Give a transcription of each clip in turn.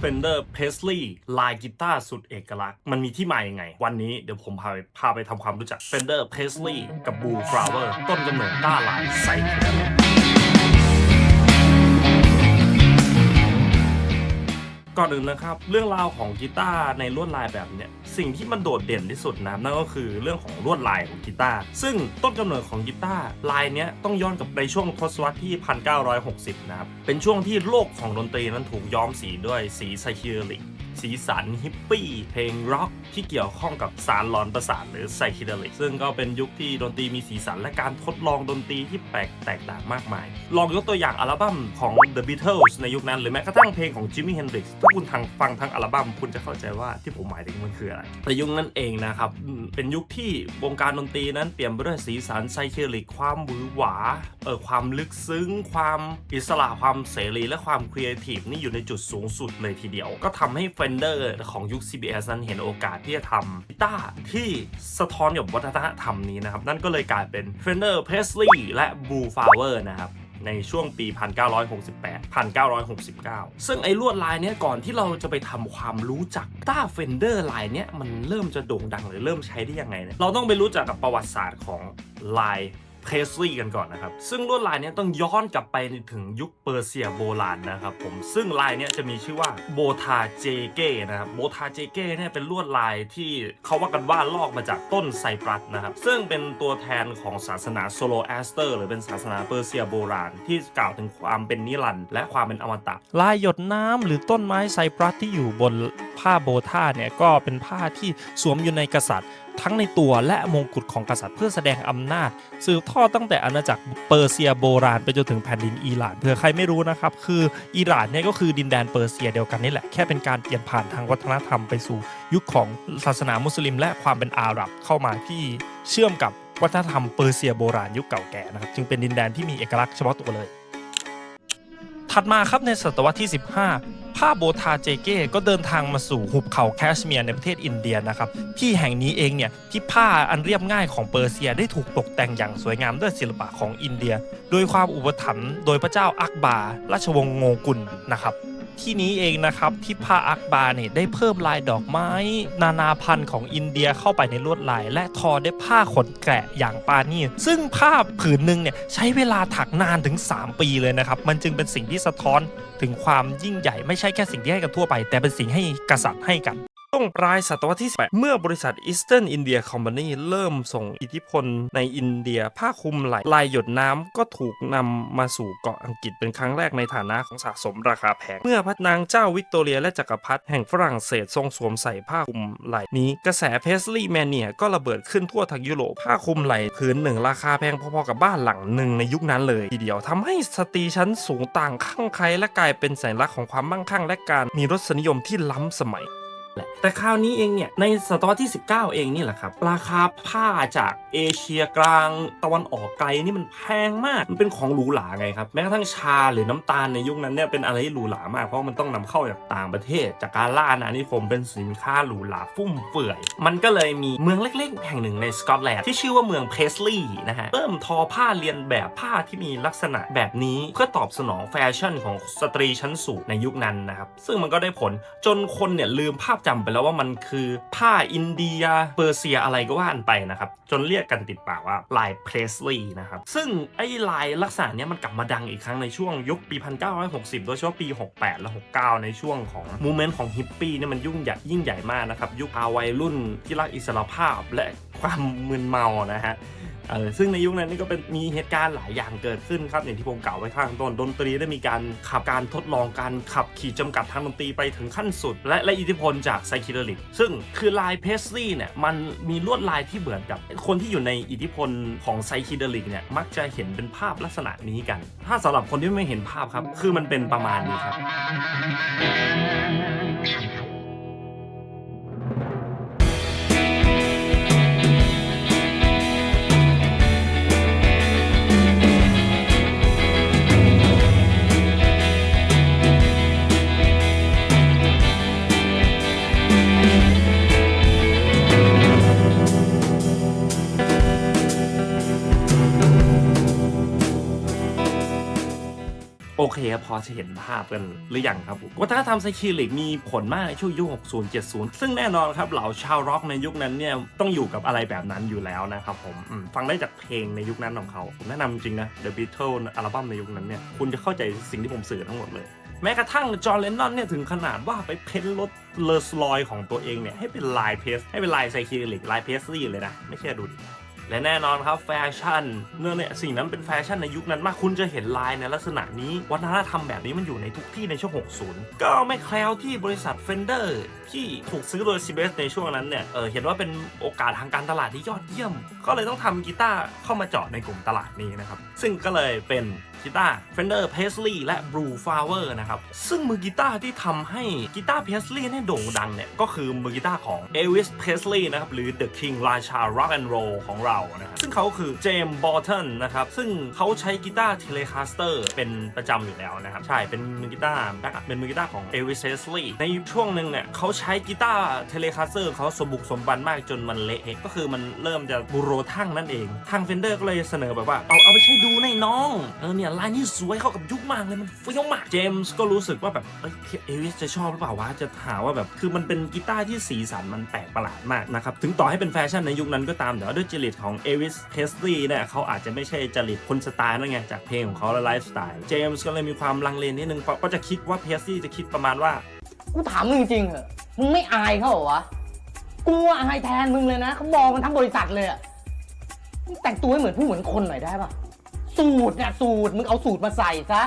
Fender Presley ลายกีตาร์สุดเอกลักษณ์ มันมีที่มาอย่างไง วันนี้เดี๋ยวผมพาไปพาไปทำความรู้จัก Fender Presley กับ Blue Flower ต้นกำเนิดต้าลายไซคิเดลิ ก่อนอื่นนะครับ เรื่องราวของกีตาร์ในลวดลายแบบเนี้ยสิ่งที่มันโดดเด่นที่สุดนะนั่นก็คือเรื่องของลวดลายของกีตาร์ซึ่งต้นกำเนิดของกีตาร์ลายเนี้ยต้องย้อนกับในช่วงทศวรรษที่ 1960 นะครับเป็นช่วงที่โลกของดนตรีนั้นถูกย้อมสีด้วยสีไซคิเดลิก สีสันฮิปปี้เพลงร็อกที่เกี่ยวข้องกับสารหลอนประสาทหรือไซคิเดลิกซึ่งก็เป็นยุคที่ดนตรีมีสีสันและการทดลองดนตรีที่แปลกแตกต่างมากมาย ลองยกตัวอย่างอัลบั้มของ The Beatles ในยุคนั้น หรือแม้กระทั่งเพลงของ Jimi Hendrix ถ้าคุณทางฟังทั้งอัลบั้มคุณจะเข้าใจว่าที่ผมหมายถึงมันคืออะไรในยุคนั้นเองนะครับเป็นยุคที่วงการดนตรีนั้นเปลี่ยนไปด้วยสีสันไซคิเดลิกความหวือหวาเออความลึกซึ้ง ความอิสระความเสรีและความครีเอทีฟนี่อยู่ในจุดสูงสุดเลยทีเดียว ก็ทำให้ Fender ของยุค CBS นั้นเห็นโอกาสที่จะทำกีตาร์ที่สะท้อนกับวัฒนธรรมนี้นะครับ นั่นก็เลยกลายเป็น Fender Presley และ Blue Flower นะครับในช่วงปี 1968 1969 ซึ่งไอ้ลวดลายเนี้ยก่อนที่เราจะไปทำความรู้จักต้าเฟนเดอร์ลายเนี้ยมันเริ่มจะโด่งดังหรือเริ่มใช้ได้ยังไงเนี่ยเราต้องไปรู้จักกับประวัติศาสตร์ของลาย เพรสลีย์กันก่อนนะครับ ซึ่งลวดลายนี้ต้องย้อนกลับไปถึงยุคเปอร์เซียโบราณนะครับผมซึ่งลายนี้จะมีชื่อว่าโบทาเจเก้นะครับโบทาเจเก้เนี่ยเป็นลวดลายที่เขาว่ากันว่าลอกมาจากต้นไซปรัสนะครับซึ่งเป็นตัวแทนของศาสนาโซโลแอสเตอร์หรือเป็นศาสนาเปอร์เซียโบราณ ที่กล่าวถึงความเป็นนิรันดร์และความเป็นอมตะลายหยดน้ำหรือต้นไม้ไซปรัสที่อยู่บนผ้าโบทาเนี่ยก็เป็นผ้าที่สวมอยู่ในกษัตริย์ ทั้งในตัวและมงกุฎของกษัตริย์เพื่อแสดงอำนาจ สืบทอดตั้งแต่อาณาจักรเปอร์เซียโบราณไปจนถึงแผ่นดินอิหร่านเผื่อใครไม่รู้นะครับคืออิหร่านเนี่ยก็คือดินแดนเปอร์เซียเดียวกันนี่แหละแค่เป็นการเปลี่ยนผ่านทางวัฒนธรรมไปสู่ ยุคของศาสนามุสลิม และความเป็นอาหรับเข้ามาที่เชื่อมกับวัฒนธรรมเปอร์เซียโบราณยุคเก่าแก่นะครับจึงเป็นดินแดนที่มีเอกลักษณ์เฉพาะตัวเลย ถัดมาครับในศตวรรษที่ 15ผ้าโบทาเจเก้ก็เดินทางมาสู่หุบเขาแคชเมียร์ในประเทศอินเดียนะครับ ที่แห่งนี้เองเนี่ยที่ผ้าอันเรียบง่ายของเปอร์เซียได้ถูกตกแต่งอย่างสวยงามด้วยศิลปะของอินเดีย โดยความอุปถัมภ์โดยพระเจ้าอักบาราชวงศ์โงกุลนะครับ ที่นี้เองนะครับที่ผ้าอักบาเนี่ยได้เพิ่มลายดอกไม้ นานาพันธุ์ของอินเดียเข้าไปในลวดลาย และทอด้วยผ้าขนแกะอย่างปานีซึ่งผ้าผืนหนึ่งเนี่ยใช้เวลาถักนานถึง 3 ปีเลยนะครับ มันจึงเป็นสิ่งที่สะท้อนถึงความยิ่งใหญ่ไม่ใช่แค่สิ่งที่ให้กันทั่วไป แต่เป็นสิ่งให้กษัตริย์ให้กัน ช่วงปลายศตวรรษที่ 18 เมื่อบริษัท Eastern India Company เริ่มส่งอิทธิพลในอินเดีย ผ้าคลุมไหลลายหยดน้ำก็ถูกนำมาสู่เกาะอังกฤษเป็นครั้งแรกในฐานะของสะสมราคาแพง เมื่อพระนางเจ้าวิกตอเรียและจักรพรรดิแห่งฝรั่งเศสทรงสวมใส่ผ้าคลุมไหลนี้ กระแสเพสลีย์แมเนียก็ระเบิดขึ้นทั่วทั้งยุโรปผ้าคลุมไหลผืนหนึ่งราคาแพงพอๆกับบ้านหลังหนึ่งในยุคนั้นเลย ทีเดียวทำให้สตรีชั้นสูงต่างข้างใครและกลายเป็นสัญลักษณ์ของความมั่งคั่งและการมีรสนิยมที่ล้ำสมัย แหละแต่คราวนี้เองเนี่ยในศตวรรษที่ 19 เองนี่แหละครับ ราคาผ้าจากเอเชียกลางตะวันออกไกลนี่มันแพงมาก มันเป็นของหรูหราไงครับ แม้กระทั่งชาหรือน้ำตาลในยุคนั้นเนี่ยเป็นอะไรที่หรูหรามาก เพราะมันต้องนำเข้าจากต่างประเทศ จากการล่าอาณานิคมเป็นสินค้าหรูหราฟุ่มเฟือย มันก็เลยมีเมืองเล็กๆ แห่งหนึ่งในสกอตแลนด์ที่ชื่อว่าเมืองเพสลีย์นะฮะเริ่มทอผ้าเรียนแบบผ้าที่มีลักษณะแบบนี้เพื่อตอบสนองแฟชั่นของสตรีชั้นสูงในยุคนั้นนะครับซึ่งมันก็ได้ผลจนคนเนี่ยลืมภาพจำไปแล้วว่ามันคือผ้าอินเดียเปอร์เซียอะไรก็ว่ากันไปนะครับ จนเรียกกันติดปากว่าลายเพรสลีย์นะครับ ซึ่งไอ้ลายลักษณะนี้มันกลับมาดังอีกครั้งในช่วงยุคปี 1960 โดยเฉพาะปี 68 และ 69 ในช่วงของมูเมนต์ของฮิปปี้เนี่ยมันยุ่งใหญ่ยิ่งใหญ่มากนะครับ ยุคอาวัยรุ่นที่รักอิสรภาพและความมึนเมานะฮะ เออซึ่งในยุคนั้นนี่ก็เป็นมีเหตุการณ์หลายอย่างเกิดขึ้นครับอย่างที่ผมกล่าวไว้ข้างต้นดนตรีได้มีการขับการทดลองการขับขี่จำกัดทางดนตรีไปถึงขั้นสุด และและอิทธิพลจากไซคิเดลิกซึ่งคือลายเพสลีย์เนี่ยมันมีลวดลายที่เหมือนกับ คนที่อยู่ในอิทธิพลของไซคิเดลิกเนี่ยมักจะเห็นเป็นภาพลักษณะนี้กัน ถ้าสำหรับคนที่ไม่เห็นภาพครับ คือมันเป็นประมาณนี้ครับ เคพอจะเห็นภาพกันหรือยังครับผมวัฒนธรรมไซคิลิกมีผลมากในช่วงยุค 60 70 ซึ่งแน่นอนครับเหล่าชาวร็อกในยุคนั้นเนี่ยต้องอยู่กับอะไรแบบนั้นอยู่แล้วนะครับผมมฟังได้จากเพลงในยุคนั้นของเขาผมแนะนำจริงนะ The Beatles อัลบั้มในยุคนั้นเนี่ยคุณจะเข้าใจสิ่งที่ผมสื่อทั้งหมดเลยแม้กระทั่งจอร์แดนนอนเนี่ยถึงขนาดว่าไปเพ้นรถเลอร์สลอยของตัวเองเนี่ยให้เป็นลายเพสให้เป็นลายไซคิลิกลายเพสลี่เลยนะ ไม่เชื่อดูดิ และแน่นอนครับแฟชั่นเนื่องเนี่ยสิ่งนั้นเป็นแฟชั่นในยุคนั้นมากคุณจะเห็นลายในลักษณะนี้วัฒนธรรมแบบนี้มันอยู่ในทุกที่ในช่วง 60 ก็ไม่แคล้วที่บริษัทเฟนเดอร์ที่ถูกซื้อโดยซิเบสในช่วงนั้นเนี่ยเออเห็นว่าเป็นโอกาสทางการตลาดที่ยอดเยี่ยม ก็เลยต้องทำกีตาร์เข้ามาเจาะในกลุ่มตลาดนี้นะครับซึ่งก็เลยเป็น กีตาร์ Fender p a s l e y และ Blue Flower นะครับ ซึ่งมือกีตาร์ที่ทำให้กีตาร์ Paisley เนี่ยโด่งดังเนี่ย ก็คือมือกีตาร์ของ Elvis Presley นะครับ หรือ The King ราชา Rock and Roll ของเรานะครับซึ่งเขาคือเจมส์บอ t ตันนะครับ ซึ่งเขาใช้กีตาร์ Telecaster เป็นประจำอยู่แล้วนะครับ ใช่ เป็นมือกีตาร์แบ็คเป็นมือกีตาร์ของ Elvis Presley ในช่วงหนึ่งเนี่ยเขาใช้กีตาร์ Telecaster เขาสมบุกสมบันมากจนมันเละก็คือมันเริ่มจะบูโรทั่งนั่นเอง ทาง Fender ก็เลยเสนอแบบว่าเอาเอาไปใช้ดูในน้องเออเนี่ยลายนี้สวยเข้ากับยุคมากเลยมันเฟี้ยวมากเจมส์ก็รู้สึกว่าแบบเอ้ยเอวิสจะชอบหรือเปล่าวะจะหาว่าแบบคือมันเป็นกีตาร์ที่สีสันมันแปลกประหลาดมากนะครับถึงต่อให้เป็นแฟชั่นในยุคนั้นก็ตามแต่ว่าด้วยจริตของเอวิสเพสลีย์เนี่ยเขาอาจจะไม่ใช่จริตคนสไตล์นั่นไงจากเพลงของเขาและไลฟ์สไตล์เจมส์ก็เลยมีความลังเลนิดนึงเพราะก็จะคิดว่าเพสลีย์จะคิดประมาณว่ากูถามมึงจริงๆเหอะมึงไม่อายเขาเหรอวะกูอะอายแทนมึงเลยนะเขามองกันทั้งบริษัทเลยอะมึงแต่งตัวให้เหมือนผู้เหมือนคนหน่อยได้ปะ สูตรเนี่ยสูตร มึงเอาสูตรมาใส่ซะ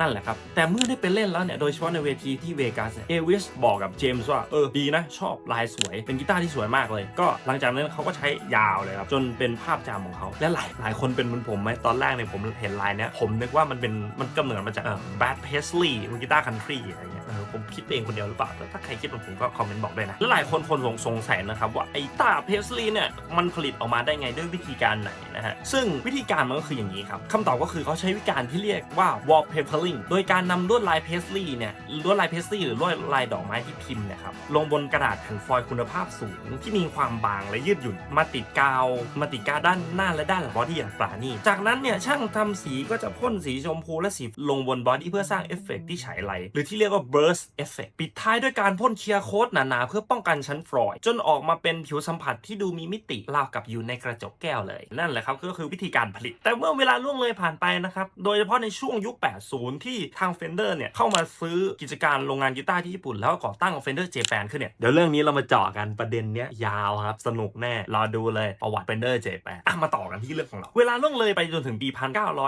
นั่นแหละครับ แต่เมื่อได้ไปเล่นแล้วเนี่ย โดยเฉพาะในเวทีที่เวกัสเอวิสบอกกับเจมส์ว่า เออ ดีนะ ชอบลายสวย เป็นกีตาร์ที่สวยมากเลย ก็หลังจากนั้นเขาก็ใช้ยาวเลยครับ จนเป็นภาพจำของเขา และหลายหลายคนเป็นเหมือนผมไหมตอนแรกเนี่ยผมเห็นลายเนี้ยผมนึกว่ามันเป็นมันกำเนิดมาจากเออแบดเพสลีย์มือกีตาร์คันทรีอะไรเงี้ย ผมคิดเองคนเดียวหรือเปล่า ถ้าใครคิดเหมือนผมก็คอมเมนต์บอกด้วยนะ และหลายคนคนสงสงสัยนะครับว่าไอ้ตาเพสลีเนี่ยมันผลิตออกมาได้ไงด้วยวิธีการไหนนะฮะ ซึ่งวิธีการมันก็คืออย่างนี้ครับคำตอบก็คือเขาใช้วิธีการที่เรียกว่า wallpapering โดยการนำลวดลายเพสลีเนี่ยลวดลายเพสลีหรือลวดลายดอกไม้ที่พิมพ์เนะครับลงบนกระดาษแผ่นฟอยล์คุณภาพสูงที่มีความบางและยืดหยุ่นมาติดกาว มาติดกาวด้านหน้าและด้านหลังบอดี้อย่างปราณีตจากนั้นเนี่ยช่างทำสีก็จะพ่นสีชมพูและสีลงบนบอดี้เพื่อสร้างเอฟเฟกต์ที่ฉายไหลหรือที่เรียกว่า burst effect ปิดท้ายด้วยการพ่นเคลียร์โค้ดหนาๆ เพื่อป้องกันชั้นฟลอยด์จนออกมาเป็นผิวสัมผัสที่ดูมีมิติราวกับอยู่ในกระจกแก้วเลย นั่นแหละครับก็คือวิธีการผลิต แต่เมื่อเวลาล่วงเลยผ่านไปนะครับ โดยเฉพาะในช่วงยุค 80 ที่ทาง Fender เนี่ย เข้ามาซื้อกิจการโรงงานกีตาร์ที่ญี่ปุ่นแล้วก็ก่อตั้ง Fender Japan ขึ้นเนี่ย เดี๋ยวเรื่องนี้เรามาเจาะกันประเด็นเนี้ยยาวครับ สนุกแน่รอดูเลยประวัติ Fender Japan อะมาต่อกันที่เรื่องของเรา เวลาล่วงเลยไปจนถึงปี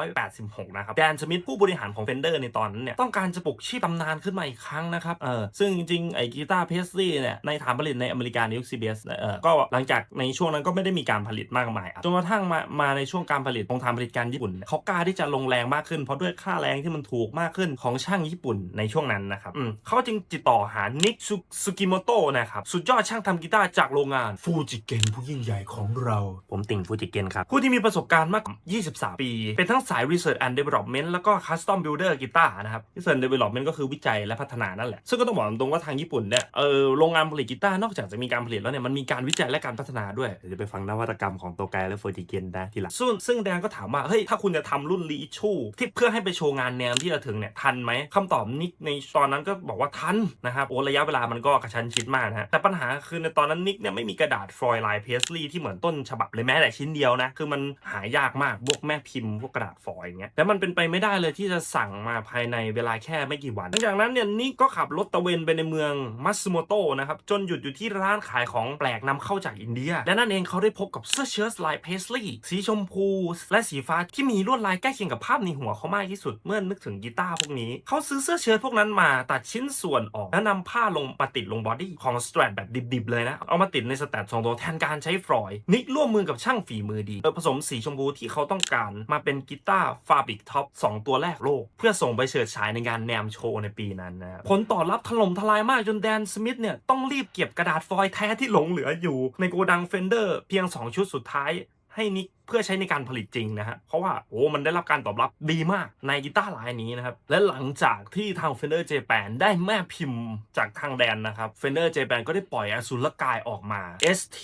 1986 นะครับแดนสมิธผู้บริหารของ Fender ในตอนนั้นเนี่ยต้องการจะปลุกชีพตำนานขึ้นมาอีกครั้งนะครับเออซึ่งจริงๆไอ้กีตาร์เพสลีย์เนี่ยในฐานผลิตในอเมริกาในยุค CBS เนี่ยเออก็หลังจากในช่วงนั้นก็ไม่ได้มีการผลิตมากมายอะจนกระทั่งมามาในช่วงการผลิตของทางผลิตการญี่ปุ่นเนี่ยเขากล้าที่จะลงแรงมากขึ้นเพราะด้วยค่าแรงที่มันถูกมากขึ้นของช่างญี่ปุ่นในช่วงนั้นนะครับอืมเขาจึงติดต่อหานิกซุกิโมโตะนะครับสุดยอดช่างทำกีตาร์จากโรงงานฟูจิเกนผู้ยิ่งใหญ่ของเราผมติ่งฟูจิเกนครับผู้ที่มีประสบการณ์มากกว่า23 ปี เป็นทั้งสาย Research and Development แล้วก็ Custom Builder กีตาร์นะครับ Research and Development ก็คือวิจัยและพัฒนานั่นแหละ ซึ่งก็ต้องบอกตรงๆว่าทางญี่ปุ่นเนี่ยเออโรงงานผลิตกีตาร์นอกจากจะมีการผลิตแล้วเนี่ยมันมีการวิจัยและการพัฒนาด้วยเดี๋ยวไปฟังนวัตกรรมของโตไกและฟูจิเกนนะทีหลังซึ่งซึ่งแดนก็ถามว่าเฮ้ยถ้าคุณจะทำรุ่นรีชูที่เพื่อให้ไปโชว์งานแนวที่จะถึงเนี่ยทันไหมคำตอบนิกในตอนนั้นก็บอกว่าทันนะครับโอ้ระยะเวลามันก็กระชั้นชิดมากนะฮะแต่ปัญหาคือในตอนนั้นนิกเนี่ยไม่มีกระดาษฟอยล์ลายเพสลีย์ที่เหมือนต้นฉบับเลยแม้แต่ชิ้นเดียวนะคือมันหายากมากพวกแม่พิมพ์พวกกระดาษฟอยล์อย่างเงี้ยแล้วมันเป็นไปไม่ได้เลยที่จะสั่งมาภายในเวลาแค่ไม่กี่วันหลังจากนั้นเนี่ยนิกก็ขับรถตะเวนไปในเมืองมัตสึโมโตะนะครับ จนหยุดอยู่ที่ร้านขายของแปลกนำเข้าจากอินเดีย และนั่นเองเขาได้พบกับเสื้อเชิ้ตลายเพสลีย์สีชมพู และสีฟ้าที่มีลวดลายใกล้เคียงกับภาพในหัวเขามากที่สุดเมื่อนึกถึงกีตาร์พวกนี้ เขาซื้อเสื้อเชิ้ตพวกนั้นมาตัดชิ้นส่วนออก แล้วนำผ้าลงมาติดลงบอดี้ของสแตรทแบบดิบๆเลยนะเอามาติดในสแตทสองตัวแทนการใช้ฟลอย นิกร่วมมือกับช่างฝีมือดีโดยผสมสีชมพูที่เขาต้องการมาเป็นกีตาร์ฟาบิกท็อป2ตัวแรกโลก เพื่อส่งไปเฉิดฉายในงานแนมโชว์ในปีนั้นนะครับผลตอบรับถล่มทลายมากจนแดนสมิธเนี่ยต้องรีบเก็บกระดาษฟอยล์แท้ที่หลงเหลืออยู่ในโกดังเฟนเดอร์เพียง 2 ชุดสุดท้ายให้นิก พื่อใช้ในการผลิตจริงนะฮะเพราะว่าโอ้มันได้รับการตอบรับดีมากในกีตาร์ลายนี้นะครับและหลังจากที่ทาง Fender Japan ได้แม่พิมพ์จากทางแดนนะครับ Fender Japan ก็ได้ปล่อยอสุรกายออกมา ST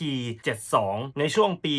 72 ในช่วงปี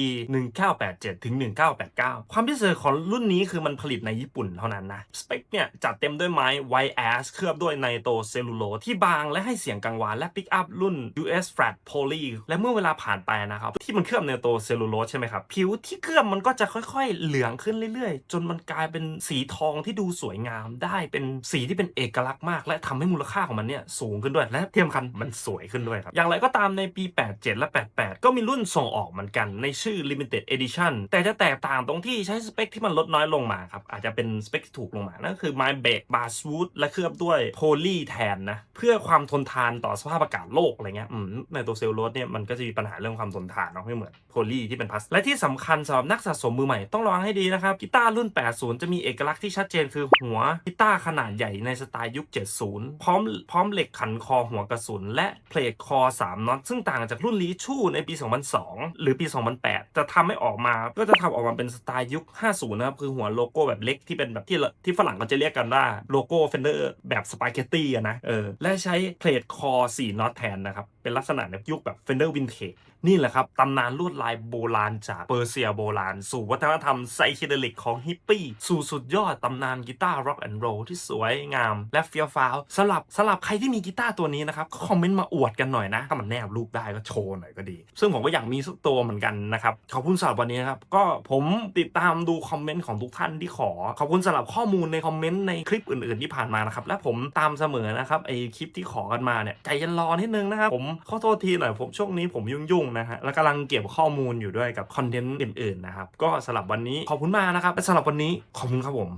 1987 ถึง 1989 ความพิเศษของรุ่นนี้คือมันผลิตในญี่ปุ่นเท่านั้นนะ สเปคเนี่ย จัดเต็มด้วยไม้ White Ash เคลือบด้วยไนโตรเซลลูโลสที่บางและให้เสียงกังวานและปิกอัพรุ่น US Flat Poly และเมื่อเวลาผ่านไปนะครับ ที่มันเคลือบไนโตรเซลลูโลสใช่ไหมครับ ผิวที่เคลือบมันก็จะค่อยๆ เหลืองขึ้นเรื่อยๆ จนมันกลายเป็นสีทองที่ดูสวยงามได้เป็นสีที่เป็นเอกลักษณ์มาก และทำให้มูลค่าของมันเนี่ยสูงขึ้นด้วยและเที่สำคัญมันสวยขึ้นด้วยครับ อย่างไรก็ตามในปี 87 และ 88 ก็มีรุ่นส่งออกเหมือนกันในชื่อ Limited Edition แต่จะแตกต่างตรงที่ใช้สเปคที่มันลดน้อยลงมาครับ อาจจะเป็นสเปคที่ถูกลงมา นั่นก็คือไม้เบรกบาร์สูดและเคลือบด้วยโพลีแทนนะเพื่อความทนทานต่อสภาพอากาศโลกอะไรเงี้ยในตัวเซลลูโลสเนี่ยมันก็จะมีปัญหาเรื่องความทนทานเนาะไม่เหมือนโพลีที่เป็นพลาสและที่สำคัญสำหรับนักสะสมมือใหม่ต้องระวังให้ดีนะครับกีตาร์รุ่น 80 จะมีเอกลักษณ์ที่ชัดเจนคือหัวกีตาร์ขนาดใหญ่ในสไตล์ยุค 70 พร้อมพร้อมเหล็กขันคอหัวกระสุน และเพลทคอ 3น็อตซึ่งต่างจากรุ่นลีชู่ในปี 2002 หรือปี 2008 จะทำให้ออกมาก็จะทำออกมาเป็นสไตล์ยุค 50 นะครับ คือหัวโลโก้แบบเล็กที่เป็นแบบที่ที่ฝรั่งก็จะเรียกกันว่าโลโก้เฟนเดอร์แบบสปาเกตตี้นะเออและใช้เพลทคอ 4น็อตแทนนะครับ เป็นลักษณะในยุคแบบเฟนเดอร์วินเทจนี่แหละครับตำนานลวดลายโบราณจากเปอร์เซียโบราณ สู่วัฒนธรรมไซเคเดลิกของฮิปปี้ สู่สุดยอดตำนานกีตาร์ร็อกแอนด์โรลที่สวยงาม และเฟี้ยวฟ้าวสำหรับสำหรับใครที่มีกีตาร์ตัวนี้นะครับก็คอมเมนต์มาอวดกันหน่อยนะ ถ้ามันแนบรูปได้ก็โชว์หน่อยก็ดี ซึ่งผมก็อยากมีสักตัวเหมือนกันนะครับ ขอบคุณสำหรับวันนี้ครับก็ผมติดตามดูคอมเมนต์ของทุกท่านที่ขอ ขอบคุณสำหรับข้อมูลในคอมเมนต์ในคลิปอื่น ๆที่ผ่านมานะครับและผมตามเสมอนะครับไอคลิปที่ขอกันมาเนี่ยใจเย็นรอนิดนึงนะครับผมขอโทษทีหน่อยผมช่วงนี้ผมยุ่งๆนะฮะและกำลังเก็บข้อมูลอยู่ด้วยกับคอนเทนต์อื่นๆนะครับก็สำหรับวันนี้ขอบคุณมากนะครับและสำหรับวันนี้ขอบคุณครับผม